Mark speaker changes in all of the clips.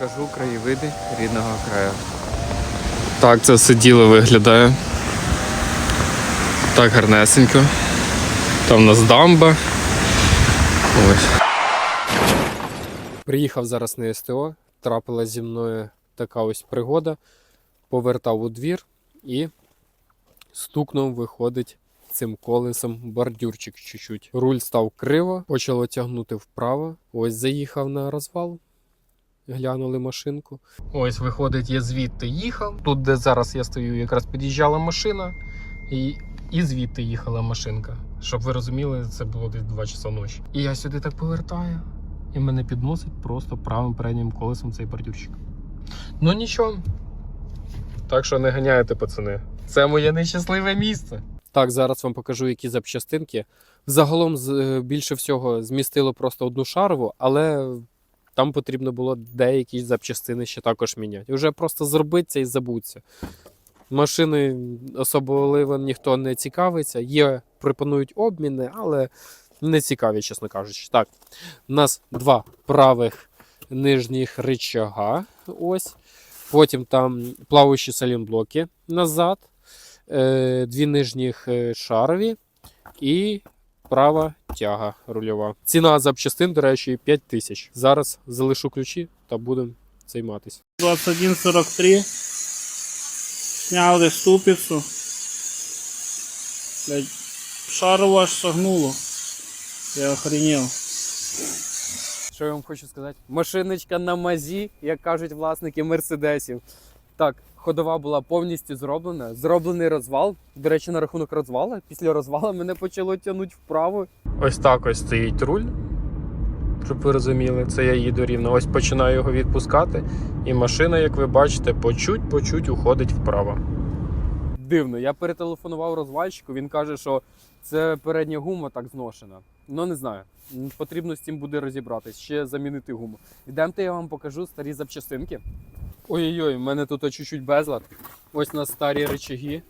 Speaker 1: покажу краєвиди рідного краю. Так це все діло виглядає. Так гарнесенько. Там у нас дамба. Ось. Приїхав зараз на СТО, трапилась зі мною така ось пригода. Повертав у двір і стукнув, виходить цим колесом бордюрчик чуть-чуть. Руль став криво, почало тягнути вправо. Ось заїхав на розвал. Глянули машинку. Ось виходить, я звідти їхав. Тут, де зараз я стою, якраз під'їжджала машина, і, і звідти їхала машинка. Щоб ви розуміли, це було десь 2 часа ночі. І я сюди так повертаю, і мене підносить просто правим переднім колесом цей бордюрчик. Ну нічого. Так що не ганяйте, пацани. Це моє нещасливе місце. Так, зараз вам покажу, які запчастинки. Загалом з- е, більше всього змістило просто одну шарову, але там потрібно було деякі запчастини ще також міняти. Вже просто зробиться і забудься. Машини особливо ніхто не цікавиться. Є, пропонують обміни, але не цікаві, чесно кажучи. Так, у нас два правих нижніх рычага. Ось. Потім там плаваючі салінблоки назад, е, дві нижніх е, шарові і права тяга рульова. Ціна запчастин, до речі, 5 тисяч. Зараз залишу ключі та будемо займатися.
Speaker 2: 21.43. Сняли ступицу. Блядь, шару аж согнуло. Я охренел.
Speaker 1: Що я вам хочу сказати? Машиночка на мазі, як кажуть власники мерседесів. Так, ходова була повністю зроблена. Зроблений розвал. До речі, на рахунок розвала. Після розвала мене почало тягнути вправо. Ось так ось стоїть руль. Щоб ви розуміли, це я їду рівно. Ось починаю його відпускати, і машина, як ви бачите, по чуть-по-чуть уходить вправо. Дивно, я перетелефонував розвальщику, він каже, що це передня гума так зношена. Ну не знаю. Потрібно з цим буде розібратись, ще замінити гуму. Йдемте, я вам покажу старі запчастинки. Ой-ой-ой, в мене тут чуть-чуть безлад. Ось у нас старі речаги.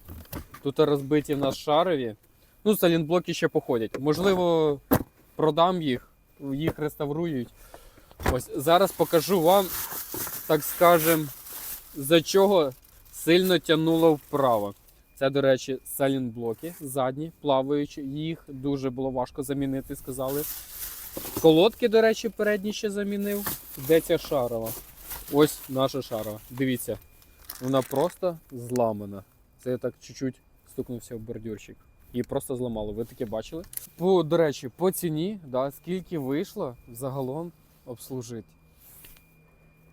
Speaker 1: Тут розбиті в нас шарові. Ну, салінблоки ще походять. Можливо, продам їх, їх реставрують. Ось зараз покажу вам, так скажем, за чого сильно тягнуло вправо. Це, до речі, салінблоки задні, плаваючі. Їх дуже було важко замінити, сказали. Колодки, до речі, передні ще замінив. Де ця шарова? Ось наша шарова. Дивіться, вона просто зламана. Це я так чуть-чуть стукнувся в бордюрчик. Її просто зламало. Ви таке бачили? По, до речі, по ціні, да, скільки вийшло загалом обслужити?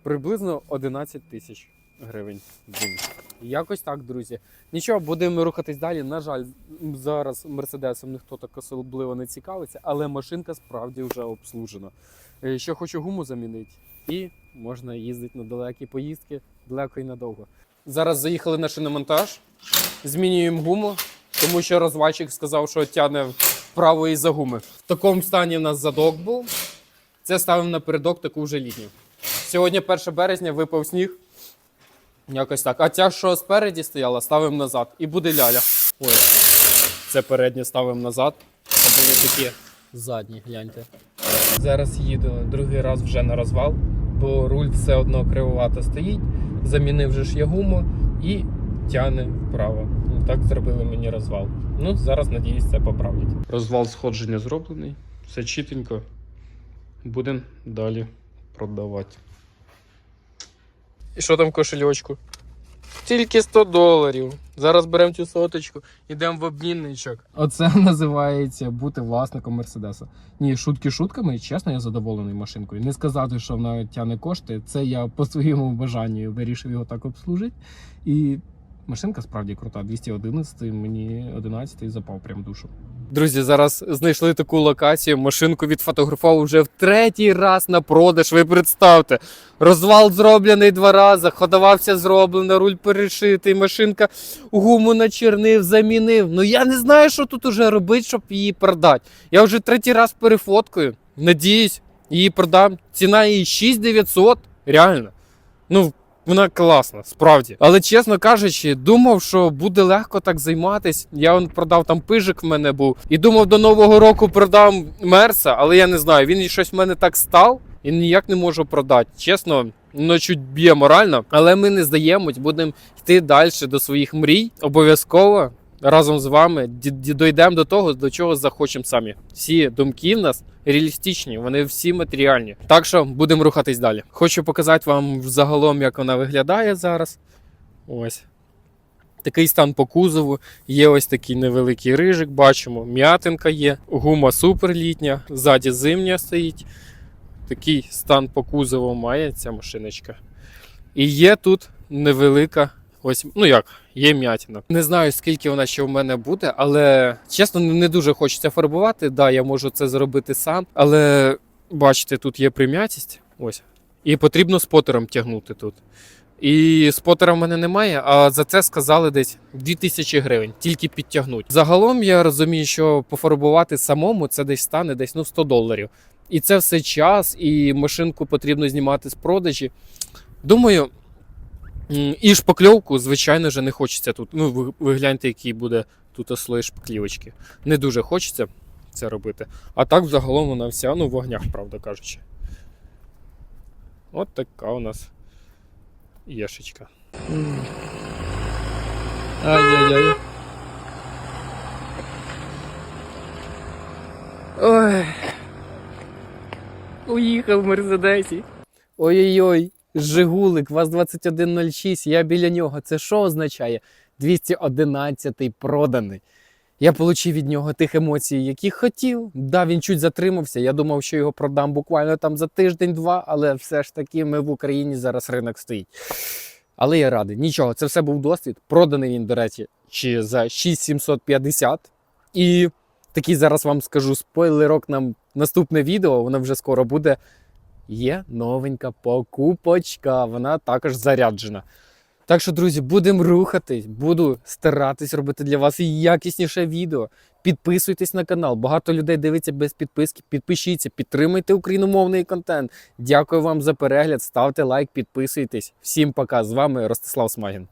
Speaker 1: Приблизно 11 тисяч гривень. день. Якось так, друзі. Нічого, будемо рухатись далі. На жаль, зараз мерседесом ніхто так особливо не цікавиться, але машинка справді вже обслужена. Е, Ще хочу гуму замінити, і можна їздити на далекі поїздки, далеко і надовго. Зараз заїхали на шиномонтаж, змінюємо гуму, тому що розвальчик сказав, що тягне вправо із за гуми. В такому стані в нас задок був. Це ставимо напередок таку вже літню. Сьогодні 1 березня випав сніг. Якось так. А ця, що спереді стояла, ставимо назад. І буде ляля. Ой, це переднє ставимо назад. А були такі задні, гляньте. Зараз їду другий раз вже на розвал, бо руль все одно кривовато стоїть. Замінив же ж я гуму і тягне вправо. Ну, так зробили мені розвал. Ну, зараз, надіюсь, це поправлять. Розвал сходження зроблений, все чітенько. Будемо далі продавати. І що там в кошельочку? Тільки 100 доларів. Зараз беремо цю соточку, йдемо в обмінничок. Оце називається бути власником Мерседеса. Ні, шутки шутками, чесно, я задоволений машинкою. Не сказати, що вона тяне кошти. Це я по своєму бажанню вирішив його так обслужити. І машинка справді крута. 211, мені 11 запав прям душу. Друзі, зараз знайшли таку локацію. Машинку відфотографував вже в третій раз на продаж. Ви представте. Розвал зроблений два рази, ходовався зроблено, руль перешитий, машинка гуму начернив, замінив. Ну я не знаю, що тут уже робити, щоб її продати. Я вже третій раз перефоткаю. Надіюсь, її продам. Ціна її 6900. Реально. Ну, вона класна, справді. Але чесно кажучи, думав, що буде легко так займатись. Я продав там пижик в мене був. І думав, до нового року продам мерса, але я не знаю, він щось в мене так став. і ніяк не можу продати. Чесно, ну чуть б'є морально, але ми не здаємось, будемо йти далі до своїх мрій. Обов'язково разом з вами ді- ді- дійдемо до того, до чого захочемо самі. Всі думки в нас реалістичні, вони всі матеріальні. Так що будемо рухатись далі. Хочу показати вам взагалом, як вона виглядає зараз. Ось. Такий стан по кузову. Є ось такий невеликий рижик, бачимо. М'ятинка є, гума суперлітня, ззаді зимня стоїть. Такий стан по кузову має ця машиночка. І є тут невелика. Ось, ну як, є м'ятина. Не знаю, скільки вона ще в мене буде, але чесно, не дуже хочеться фарбувати. Да, я можу це зробити сам, але бачите, тут є прим'ятість. Ось. І потрібно спотером тягнути тут. І спотера в мене немає, а за це сказали десь 2000 гривень, тільки підтягнуть. Загалом я розумію, що пофарбувати самому це десь стане десь ну 100 доларів. І це все час, і машинку потрібно знімати з продажі. Думаю, і шпакльовку, звичайно ж, не хочеться тут. Ну, ви, ви гляньте, який буде тут слой шпаклівочки. Не дуже хочеться це робити. А так, взагалом, вона вся ну, в вогнях, правда кажучи. От така у нас єшечка. Ай-яй-яй. Ой. Уїхав в Мерседесі. Ой-ой-ой, Жигулик, ВАЗ-2106, я біля нього. Це що означає? 211 проданий. Я отримав від нього тих емоцій, які хотів. Да, він чуть затримався. Я думав, що його продам буквально там за тиждень-два, але все ж таки ми в Україні зараз ринок стоїть. Але я радий. Нічого, це все був досвід. Проданий він, до речі, чи за 6750. І такий зараз вам скажу спойлерок на наступне відео, воно вже скоро буде. Є новенька покупочка, вона також заряджена. Так що, друзі, будемо рухатись, буду старатись робити для вас якісніше відео. Підписуйтесь на канал. Багато людей дивиться без підписки. Підпишіться, підтримуйте україномовний контент. Дякую вам за перегляд. Ставте лайк, підписуйтесь. Всім пока. З вами Ростислав Смагін.